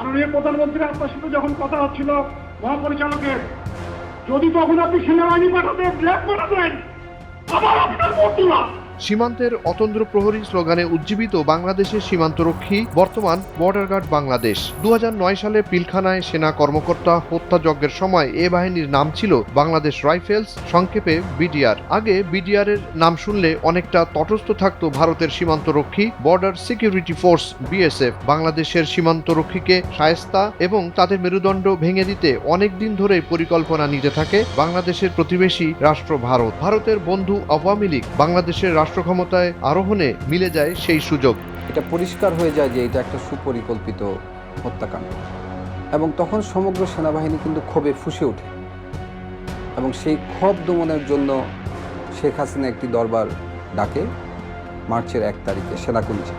মাননীয় প্রধানমন্ত্রী আপনার সাথে যখন কথা হচ্ছিল মহাপরিচালকের, যদি তখন আপনি সেনাবাহিনী পাঠাতেন ব্ল্যাক পাঠাতেন আবার আপনার প্রতিমা সীমান্তের অতন্দ্র প্রহরী স্লোগানে উজ্জীবিত বাংলাদেশের সীমান্তরক্ষী, বর্তমান বর্ডার গার্ড বাংলাদেশ। দু হাজার নয় সালে পিলখানায় সেনা কর্মকর্তা হত্যাযজ্ঞের সময় এ বাহিনীর নাম ছিল বাংলাদেশ রাইফেলস, সংক্ষেপে বিডিআর। আগে বিডিআর এর নাম শুনলে অনেকটা তটস্থ থাকতো ভারতের সীমান্তরক্ষী বর্ডার সিকিউরিটি ফোর্স বিএসএফ বাংলাদেশের সীমান্তরক্ষীকে সায়স্তা এবং তাদের মেরুদণ্ড ভেঙে দিতে অনেক দিন ধরেই পরিকল্পনা নিতে থাকে বাংলাদেশের প্রতিবেশী রাষ্ট্র ভারত। ভারতের বন্ধু আওয়ামী লীগ বাংলাদেশের ক্ষমতায় আরোহণে মিলে যায় সেই সুযোগ। এটা পরিষ্কার হয়ে যায় যে এটা একটা সুপরিকল্পিত হত্যাকাণ্ড। এবং তখন সমগ্র সেনাবাহিনী কিন্তু ক্ষোভে ফুসে ওঠে। এবং সেই ক্ষোভ দমনের জন্য শেখ হাসিনা একটি দরবার ডাকে মার্চের এক তারিখে সেনাকুঞ্জে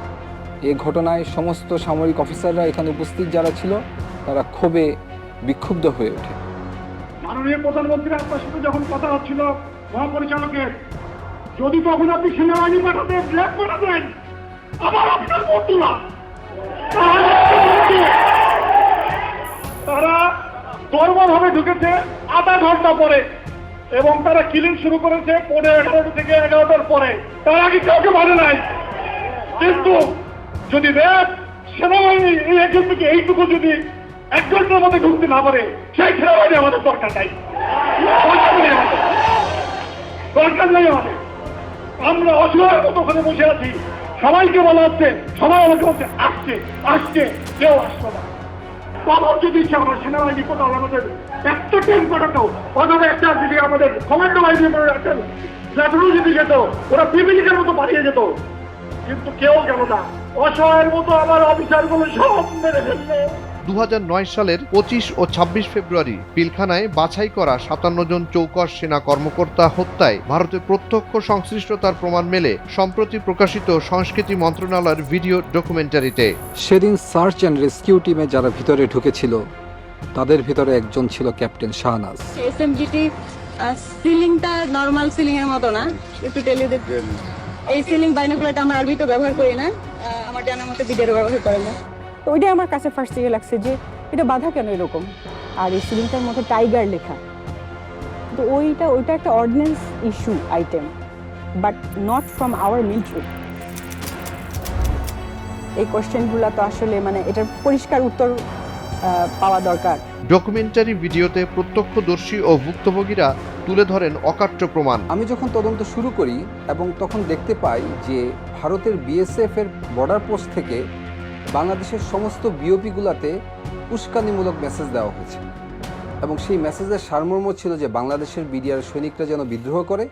এই ঘটনায় সমস্ত সামরিক অফিসাররা এখানে উপস্থিত যারা ছিল তারা ক্ষোভে বিক্ষুব্ধ হয়ে ওঠে। মাননীয় প্রধানমন্ত্রী আপনার সাথে যখন কথা হচ্ছিল মহাপরিচালকের যদি তখন আপনি সেনাবাহিনী পাঠাতেন, ব্ল্যাক পাঠাতেন, আবার আপনার প্রতিমা তারা দরবার ভাবে ঢুকেছে আধা ঘণ্টা পরে এবং তারা কিলিং শুরু করেছে পনেরো এগারোটা থেকে এগারোটার পরে। তার আগে কাউকে মানে নাই। কিন্তু যদি র্যাব সেনাবাহিনী, এই এখান থেকে এইটুকু যদি এক ঘণ্টার মধ্যে ঢুকতে না পারে, সেই সেনাবাহিনী আমাদের দরকার নাই। দরকার নেই আমাদের। আমরা অসহায়ের মতো ওখানে বসে আছি। সবাইকে বলা হচ্ছে, সবাই আমাকে বলছে, আসছে আসছে, কেউ আসছে না। তখন যদি ইচ্ছা, আমরা সেনাবাহিনী কোথাও আমাদের, একটা টিম পাঠাতো অথবা একটা যদি আমাদের কমান্ডো বাহিনী একটা প্লাটুনও যদি যেত, ওরা পিপিলিকের মতো পাঠিয়ে যেত। কিন্তু কেউ গেল না। অসহায়ের মতো আমার অফিসারগুলো সব মেরে ফেলল। দু হাজার নয় সালের পঁচিশ ও ২৬ ফেব্রুয়ারি পিলখানায় বাছাই করা সাতান্ন জন চৌকস সেনা কর্মকর্তা হত্যায় ভারতের প্রত্যক্ষ সংশ্লিষ্টতার প্রমাণ মেলে সম্প্রতি প্রকাশিত সংস্কৃতি মন্ত্রণালয়ের ভিডিও ডকুমেন্টারিতে। সেদিন সার্চ অ্যান্ড রেস্কিউ টিমে যারা ভিতরে ঢুকেছিল তাদের ভিতরে একজন ছিল ক্যাপ্টেন শাহনাজ। এসএমজিটি সিলিংটা নর্মাল সিলিং এর মতো না একটু টেলি এই সিলিং বাইনোকুলারটা আমরা আরবি তো ব্যবহার করি না আমার জানার মতো ব্যবহার করে না তো ওইটাই আমার কাছে ফার্স্ট থেকে লাগছে যে এটা বাধা কেন এরকম? আর এই সিলিংটার মধ্যে টাইগার লেখা। তো ওইটা ওইটা একটা ordinance issue item but not from our military এই কোয়েশ্চেনগুলো তো আসলে মানে এটার পরিষ্কার উত্তর পাওয়া দরকার। ডকুমেন্টারি ভিডিওতে প্রত্যক্ষদর্শী ও ভুক্তভোগীরা তুলে ধরেন অকাট্য প্রমাণ। আমি যখন তদন্ত শুরু করি এবং তখন দেখতে পাই যে ভারতের বিএসএফ এর বর্ডার পোস্ট থেকে বাংলাদেশের সমস্ত বিওপিগুলোতে উস্কানিমূলক মেসেজ দেওয়া হয়েছে। এবং সেই মেসেজের সারমর্ম ছিল যে বাংলাদেশের বিডিআর সৈনিকরা যেন বিদ্রোহ করে,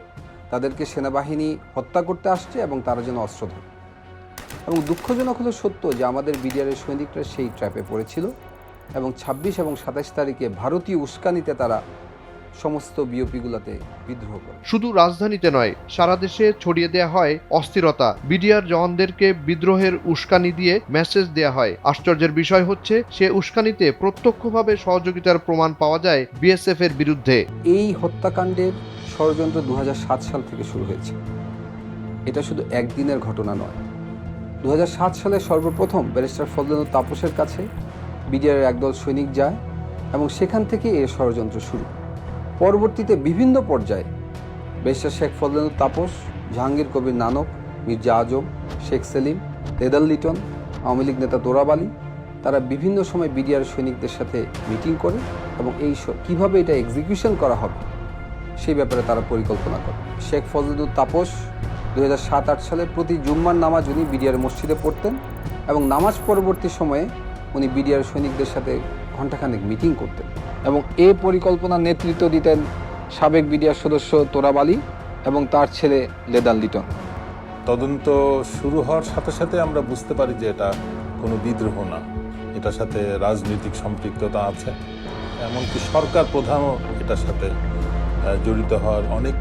তাদেরকে সেনাবাহিনী হত্যা করতে আসছে এবং তারা যেন অস্ত্র ধরে। এবং দুঃখজনক হলো সত্য যে আমাদের বিডিআরের সৈনিকরা সেই ট্র্যাপে পড়েছিল এবং ছাব্বিশ এবং সাতাশ তারিখে ভারতীয় উস্কানিতে তারা সমস্ত বিওপিগুলোতে বিদ্রোহ করে। শুধু রাজধানীতে নয় সারা দেশে ছড়িয়ে দেয়া হয় অস্থিরতা। বিডিআর জওয়ানদেরকে বিদ্রোহের উস্কানি দিয়ে মেসেজ দেয়া হয়। আশ্চর্যের বিষয় হচ্ছে সে উস্কানিতে প্রত্যক্ষভাবে সহযোগিতার প্রমাণ পাওয়া যায় বিএসএফ এর বিরুদ্ধে। এই হত্যাকাণ্ডের ষড়যন্ত্র দু হাজার সাত সাল থেকে শুরু হয়েছে। এটা শুধু একদিনের ঘটনা নয়। দু সালে সর্বপ্রথম ব্যারিস্টার ফজলেনুর তাপসের কাছে বিডিআর একদল সৈনিক যায় এবং সেখান থেকে এর ষড়যন্ত্র শুরু। পরবর্তীতে বিভিন্ন পর্যায়ে ব্যারিস্টার শেখ ফজলেনুর তাপস, জাহাঙ্গীর কবির নানক, মির্জা আজম, শেখ সেলিম রেদাল লিটন, আওয়ামী লীগ নেতা তোরাব আলী, তারা বিভিন্ন সময় বিডিআর সৈনিকদের সাথে মিটিং করে এবং এই কীভাবে এটা এক্সিকিউশন করা হবে, সেই ব্যাপারে তারা পরিকল্পনা করে। শেখ ফজলুল তাপস দু হাজার সাত আট সালে প্রতি জুম্মার নামাজ উনি বিডিআর মসজিদে পড়তেন এবং নামাজ পরবর্তী সময়ে উনি বিডিআর সৈনিকদের সাথে ঘণ্টাখানেক মিটিং করতেন এবং এ পরিকল্পনার নেতৃত্ব দিতেন সাবেক বিডিআর সদস্য তোরাব আলী এবং তার ছেলে লেদাল লিটন। তদন্ত শুরু হওয়ার সাথে সাথে আমরা বুঝতে পারি যে এটা কোনো বিদ্রোহ না। এটার সাথে রাজনৈতিক সম্পৃক্ততা আছে। এমনকি সরকার প্রধানও এটার সাথে জড়িত হওয়ার অনেক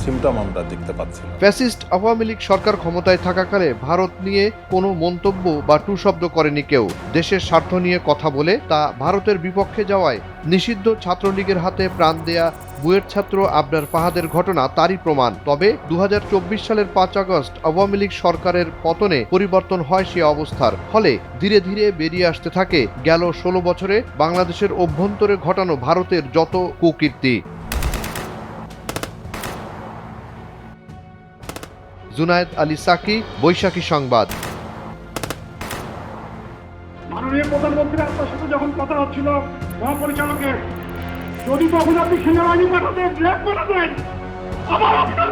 সিমটম আমরা দেখতে পাচ্ছিলাম ফ্যাসিস্ট আওয়ামী লীগ সরকার ক্ষমতায় থাকাকালে ভারত নিয়ে কোনো মন্তব্য বা টু শব্দ করেনি কেউ। দেশের স্বার্থ নিয়ে কথা বলে তা ভারতের বিপক্ষে যাওয়ায় নিষিদ্ধ ছাত্রলীগের হাতে প্রাণ দেয়া বুয়েট ছাত্র আবরার ফাহাদের ঘটনা তারই প্রমাণ। তবে দু হাজার চব্বিশ সালের পাঁচ আগস্ট আওয়ামী লীগ সরকারের পতনে পরিবর্তন হয় সে অবস্থার। ফলে ধীরে ধীরে বেরিয়ে আসতে থাকে গেল ষোলো বছরে বাংলাদেশের অভ্যন্তরে ঘটানো ভারতের যত কুকীর্তি। জুনায়েদ আলী সাকি, বৈশাখী সংবাদ। মাননীয় প্রধানমন্ত্রী, আপনার সাথে যখন কথা হচ্ছিল, মহাপরিচালকের, যদি তখন আপনি সেনাবাহিনী ব্ল্যাক পাঠাতেন আপনার